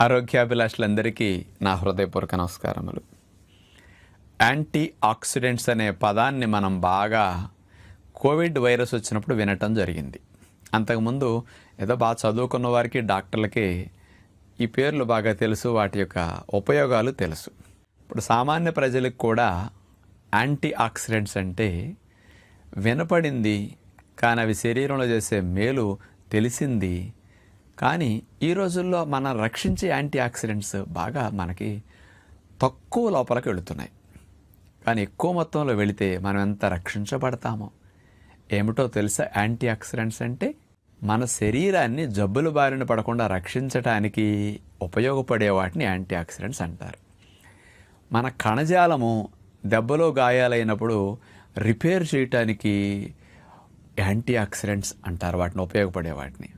ఆరోగ్యాభిలాషులందరికీ నా హృదయపూర్వక నమస్కారములు. యాంటీ ఆక్సిడెంట్స్ అనే పదాన్ని మనం బాగా కోవిడ్ వైరస్ వచ్చినప్పుడు వినటం జరిగింది. అంతకుముందు ఏదో బాగా చదువుకున్న వారికి డాక్టర్లకి ఈ పేర్లు బాగా తెలుసు వాటి యొక్క ఉపయోగాలు తెలుసు. ఇప్పుడు సామాన్య ప్రజలకు కూడా యాంటీ ఆక్సిడెంట్స్ అంటే వినపడింది కానీ అవి శరీరంలో చేసే మేలు తెలిసింది కానీ ఈ రోజుల్లో మనం రక్షించే యాంటీ ఆక్సిడెంట్స్ బాగా మనకి తక్కువ లోపలికి వెళుతున్నాయి. కానీ ఎక్కువ మొత్తంలో వెళితే మనం ఎంత రక్షించబడతామో? ఏమిటో తెలుసా యాంటీ ఆక్సిడెంట్స్ అంటే? మన శరీరాన్ని జబ్బుల బారిన పడకుండా రక్షించడానికి ఉపయోగపడే వాటిని యాంటీ ఆక్సిడెంట్స్ అంటారు. మన కణజాలము దెబ్బలో గాయాలైనప్పుడు రిపేర్ చేయటానికి యాంటీ ఆక్సిడెంట్స్ అంటారు వాటిని ఉపయోగపడే వాటిని.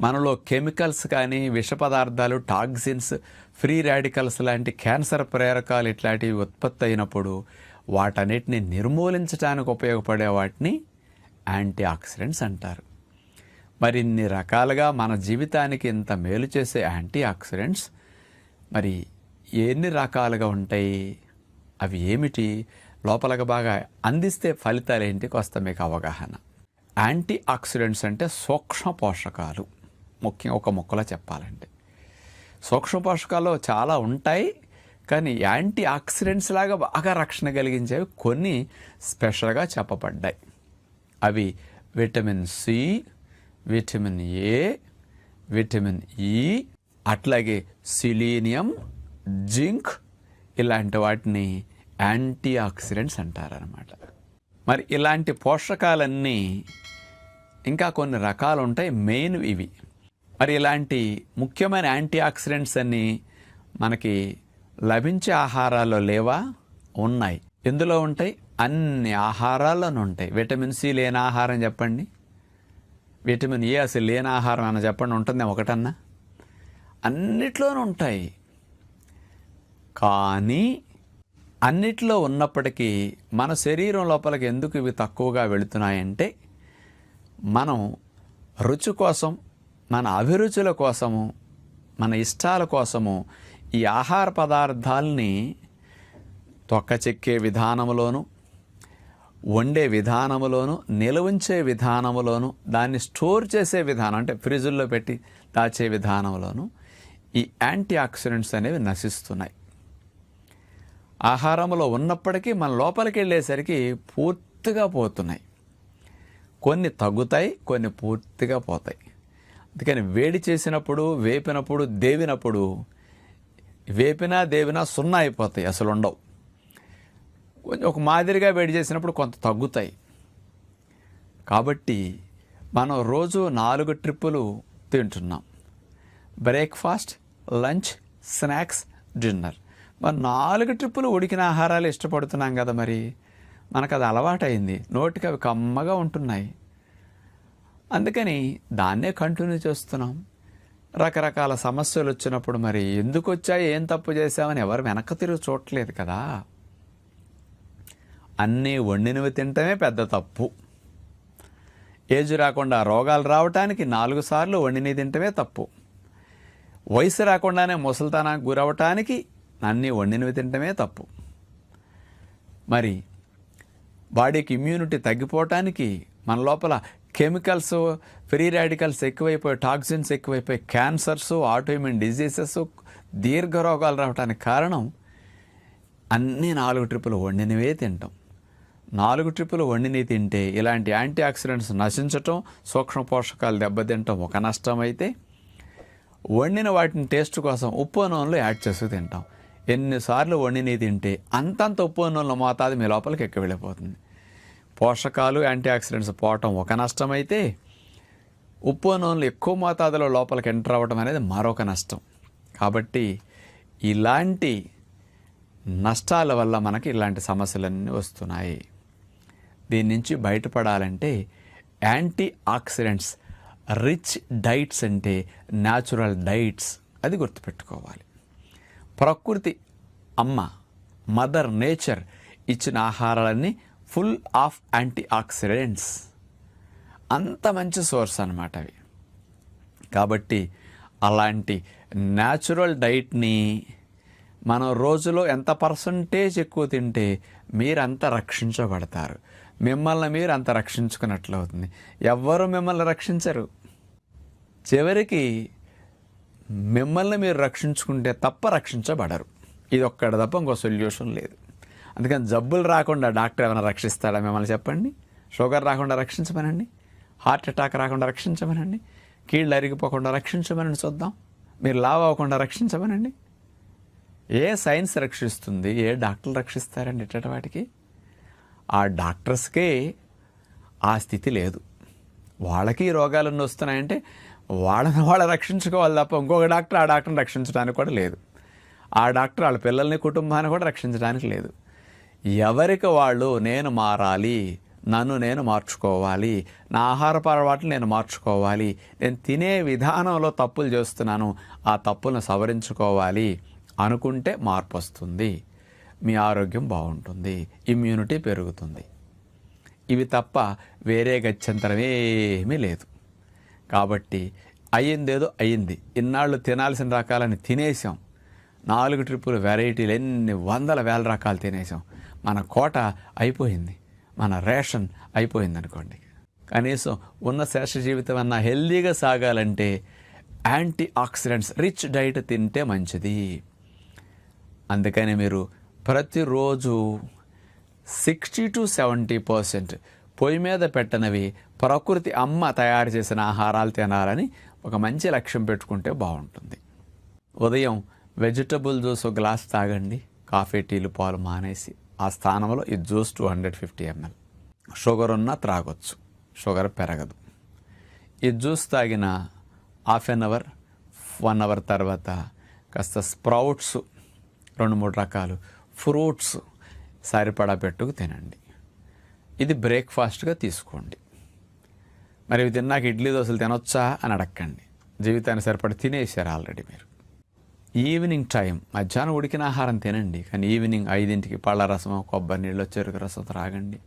మనలో కెమికల్స్ కానీ విష పదార్థాలు టాక్సిన్స్ ఫ్రీ రాడికల్స్ లాంటి క్యాన్సర్ ప్రేరకాలు ఇట్లాంటివి ఉత్పత్తి అయినప్పుడు వాటన్నిటిని నిర్మూలించడానికి ఉపయోగపడే వాటిని యాంటీ ఆక్సిడెంట్స్ అంటారు మరిన్ని రకాలుగా మన జీవితానికి ఇంత మేలు చేసే యాంటీ ఆక్సిడెంట్స్ మరి ఎన్ని రకాలుగా ఉంటాయి? అవి ఏమిటి? లోపలకు బాగా అందిస్తే ఫలితాలు ఏంటి? కొస్త మీకు అవగాహన. యాంటీ ఆక్సిడెంట్స్ అంటే సూక్ష్మ పోషకాలు. ముఖ్యంగా ఒక ముక్కలో చెప్పాలంటే. సూక్ష్మ పోషకాలు చాలా ఉంటాయి కానీ యాంటీ ఆక్సిడెంట్స్ లాగా బాగా రక్షణ కలిగించేవి కొన్ని స్పెషల్గా చెప్పబడ్డాయి. అవి vitamin C vitamin A vitamin E అట్లాగే సిలీనియం జింక్ ఇలాంటి వాటిని యాంటీ ఆక్సిడెంట్స్ అంటారనమాట మరి ఇలాంటి పోషకాలన్నీ ఇంకా కొన్ని రకాలు ఉంటాయి మెయిన్ ఇవి. మరి ఇలాంటి ముఖ్యమైన యాంటీ ఆక్సిడెంట్స్ అన్నీ మనకి లభించే ఆహారాల్లో లేవా? ఉన్నాయి. ఎందులో ఉంటాయి? అన్ని ఆహారాల్లోనూ ఉంటాయి. విటమిన్ సి లేని ఆహారం చెప్పండి. విటమిన్ ఏ అసలు లేని ఆహారం అన్న చెప్పండి. ఉంటుంది ఒకటన్నా? అన్నిట్లోనూ ఉంటాయి. కానీ అన్నిట్లో ఉన్నప్పటికీ మన శరీరం లోపలికి ఎందుకు ఇవి తక్కువగా వెళుతున్నాయంటే మనం రుచి కోసం మన అభిరుచుల కోసము మన ఇష్టాల కోసము ఈ ఆహార పదార్థాలని తొక్క చెక్కే విధానములోను వండే విధానములోను నిలవుంచే విధానములోను దాన్ని స్టోర్ చేసే విధానం అంటే ఫ్రిడ్జ్లో పెట్టి దాచే విధానంలోను ఈ యాంటీ ఆక్సిడెంట్స్ అనేవి నశిస్తున్నాయి. ఆహారంలో ఉన్నప్పటికీ మన లోపలికి వెళ్ళేసరికి పూర్తిగా పోతున్నాయి. కొన్ని తగ్గుతాయి కొన్ని పూర్తిగా పోతాయి. అందుకని వేడి చేసినప్పుడు వేపినప్పుడు దేవినప్పుడు వేపినా దేవినా సున్నా అయిపోతాయి అసలు ఉండవు. కొంచెం ఒక మాదిరిగా వేడి చేసినప్పుడు కొంత తగ్గుతాయి. కాబట్టి మనం రోజు నాలుగు ట్రిప్పులు తింటున్నాం. Breakfast lunch snacks dinner. మరి నాలుగు ట్రిప్పులు ఉడికిన ఆహారాలు ఇష్టపడుతున్నాం కదా మరి. మనకు అది అలవాటైంది. నోటికి అవి కమ్మగా ఉంటున్నాయి. అందుకని దాన్నే కంటిన్యూ చేస్తున్నాం. రకరకాల సమస్యలు వచ్చినప్పుడు మరి ఎందుకు వచ్చాయి ఏం తప్పు చేశామని ఎవరు వెనక్కి తిరిగి చూడట్లేదు కదా. అన్నీ వండినవి తినటమే పెద్ద తప్పు. ఏజ్ రాకుండా రోగాలు రావటానికి నాలుగు సార్లు వండినవి తింటమే తప్పు. వయసు రాకుండానే ముసలితనానికి గురవటానికి అన్నీ వండినవి తినటమే తప్పు. మరి బాడీకి ఇమ్యూనిటీ తగ్గిపోవటానికి మన లోపల కెమికల్స్ ఫ్రీ రాడికల్స్ ఎక్కువైపోయి టాక్సిన్స్ ఎక్కువైపోయి క్యాన్సర్స్ ఆటోఇమ్యూన్ డిజీజెస్ దీర్ఘ రోగాలు రావడానికి కారణం అన్ని నాలుగు ట్రిప్పులు వండినవే తింటాం. నాలుగు ట్రిప్పులు వండిని తింటే ఇలాంటి యాంటీ ఆక్సిడెంట్స్ నశించటం సూక్ష్మ పోషకాలు దెబ్బతింటాం ఒక నష్టం అయితే వండిన వాటిని టేస్ట్ కోసం ఉప్పు నూనెలు యాడ్ చేస్తూ తింటాం. ఎన్నిసార్లు వండిని తింటే అంతంత ఉప్పు నూనెల మోతాదు మీ లోపలికి ఎక్కువ వెళ్ళిపోతుంది. పోషకాలు యాంటీ ఆక్సిడెంట్స్ పోవటం ఒక నష్టం అయితే ఉప్పు నూనెలు ఎక్కువ మోతాదులో లోపలికి ఎంటర్ అవ్వడం అనేది మరొక నష్టం. కాబట్టి ఇలాంటి నష్టాల వల్ల మనకి ఇలాంటి సమస్యలన్నీ వస్తున్నాయి. దీని నుంచి బయటపడాలంటే యాంటీ ఆక్సిడెంట్స్ రిచ్ డైట్స్ అంటే న్యాచురల్ డైట్స్ అది గుర్తుపెట్టుకోవాలి. ప్రకృతి అమ్మ మదర్ నేచర్ ఇచ్చిన ఆహారాలన్నీ ఫుల్ ఆఫ్ యాంటీ ఆక్సిడెంట్స్ అంత మంచి సోర్స్ అనమాట అవి. కాబట్టి అలాంటి న్యాచురల్ డైట్ని మనం రోజులో ఎంత పర్సంటేజ్ ఎక్కువ తింటే మీరంత రక్షించబడతారు. మిమ్మల్ని మీరు అంత రక్షించుకున్నట్లు అవుతుంది ఎవ్వరు మిమ్మల్ని రక్షించరు. చివరికి మిమ్మల్ని మీరు రక్షించుకుంటే తప్ప రక్షించబడరు. ఇది ఒక్కడ తప్ప ఇంకో సొల్యూషన్ లేదు. అందుకని జబ్బులు రాకుండా డాక్టర్ ఏమైనా రక్షిస్తాడా మిమ్మల్ని చెప్పండి? షుగర్ రాకుండా రక్షించమనండి. హార్ట్ అటాక్ రాకుండా రక్షించమనండి. కీళ్ళు అరిగిపోకుండా రక్షించమనండి చూద్దాం. మీరు లావ్ అవ్వకుండా రక్షించమనండి. ఏ సైన్స్ రక్షిస్తుంది? ఏ డాక్టర్లు రక్షిస్తారండి ఇట్టటి వాటికి? ఆ డాక్టర్స్కే ఆ స్థితి లేదు. వాళ్ళకి ఈ రోగాలన్నీ వస్తున్నాయంటే వాళ్ళని వాళ్ళు రక్షించుకోవాలి తప్ప ఇంకొక డాక్టర్ ఆ డాక్టర్ని రక్షించడానికి కూడా లేదు. ఆ డాక్టర్ వాళ్ళ పిల్లల్ని కుటుంబాన్ని కూడా రక్షించడానికి లేదు. ఎవరికి వాళ్ళు నేను మారాలి నన్ను నేను మార్చుకోవాలి నా ఆహారపు అలవాట్లు నేను మార్చుకోవాలి నేను తినే విధానంలో తప్పులు చేస్తున్నాను ఆ తప్పులను సవరించుకోవాలి అనుకుంటే మార్పు వస్తుంది. మీ ఆరోగ్యం బాగుంటుంది ఇమ్యూనిటీ పెరుగుతుంది. ఇవి తప్ప వేరే గత్యంతరం ఏమీ లేదు. కాబట్టి అయ్యిందేదో అయ్యింది. ఇన్నాళ్ళు తినాల్సిన రకాలని తినేసాం నాలుగు ట్రిప్పులు వెరైటీలు ఎన్ని వందల వేల రకాలు తినేసాం మన కోట అయిపోయింది. మన రేషన్ అయిపోయింది అనుకోండి కనీసం ఉన్న శేష జీవితం అన్న హెల్దీగా సాగాలంటే యాంటీ ఆక్సిడెంట్స్ రిచ్ డైట్ తింటే మంచిది. అందుకని మీరు ప్రతిరోజు సిక్స్టీ టు సెవెంటీ పర్సెంట్ పొయ్యి మీద పెట్టనవి ప్రకృతి అమ్మ తయారు చేసిన ఆహారాలు తినాలని ఒక మంచి లక్ష్యం పెట్టుకుంటే బాగుంటుంది. ఉదయం వెజిటబుల్ జ్యూస్ ఒక గ్లాస్ తాగండి. కాఫీ టీలు పాలు మానేసి. ఆ స్థానంలో ఈ juice two hundred fifty ML sugar ఉన్నా త్రాగొచ్చు. షుగర్ పెరగదు. ఈ జ్యూస్ తాగిన half an hour one hour తర్వాత కాస్త స్ప్రౌట్స్ రెండు మూడు రకాలు ఫ్రూట్స్ సరిపడా పెట్టుకు తినండి. ఇది బ్రేక్ఫాస్ట్గా తీసుకోండి. మరి ఇవి తిన్నాక ఇడ్లీ దోశలు తినొచ్చా అని అడగండి జీవితాన్ని సరిపడి తినేసారు ఆల్రెడీ మీరు. Evening time. మధ్యాహ్నం ఉడికిన ఆహారం తినండి. కానీ ఈవినింగ్ ఐదింటికి పళ్ళ రసం కొబ్బరి నీళ్ళు చెరుకు రసం త్రాగండి.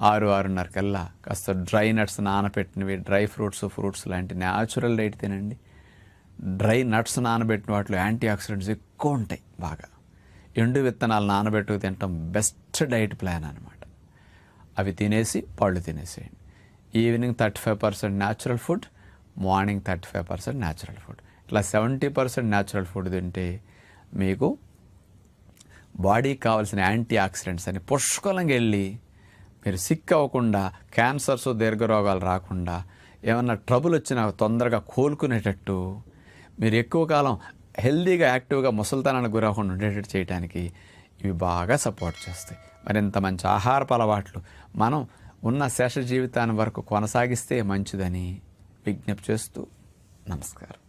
ఆరు ఆరున్నర కల్లా కాస్త డ్రై నట్స్ నానబెట్టినవి డ్రై ఫ్రూట్స్ ఫ్రూట్స్ లాంటి న్యాచురల్ డైట్ తినండి. డ్రై నట్స్ నానబెట్టిన వాటిలో యాంటీ ఆక్సిడెంట్స్ ఎక్కువ ఉంటాయి బాగా. ఎండు విత్తనాలు నానబెట్టుకు తినటం బెస్ట్ డైట్ ప్లాన్ అనమాట అవి తినేసి పళ్ళు తినేసేయండి. Evening thirty five percent natural food morning thirty five percent natural food. ఇట్లా సెవెంటీ పర్సెంట్ న్యాచురల్ ఫుడ్ తింటే మీకు బాడీకి కావాల్సిన యాంటీ ఆక్సిడెంట్స్ అని పుష్కలంగా వెళ్ళి మీరు సిక్ అవ్వకుండా క్యాన్సర్స్ దీర్ఘరోగాలు రాకుండా ఏమన్నా ట్రబుల్ వచ్చినా తొందరగా కోలుకునేటట్టు మీరు ఎక్కువ కాలం హెల్దీగా యాక్టివ్గా ముసలితనానికి గురవకుండా ఉండేటట్టు చేయడానికి ఇవి బాగా సపోర్ట్ చేస్తాయి. మరింత మంచి ఆహారపు అలవాట్లు మనం ఉన్న శేష జీవితాన్ని వరకు కొనసాగిస్తే మంచిదని విజ్ఞప్తి చేస్తూ నమస్కారం.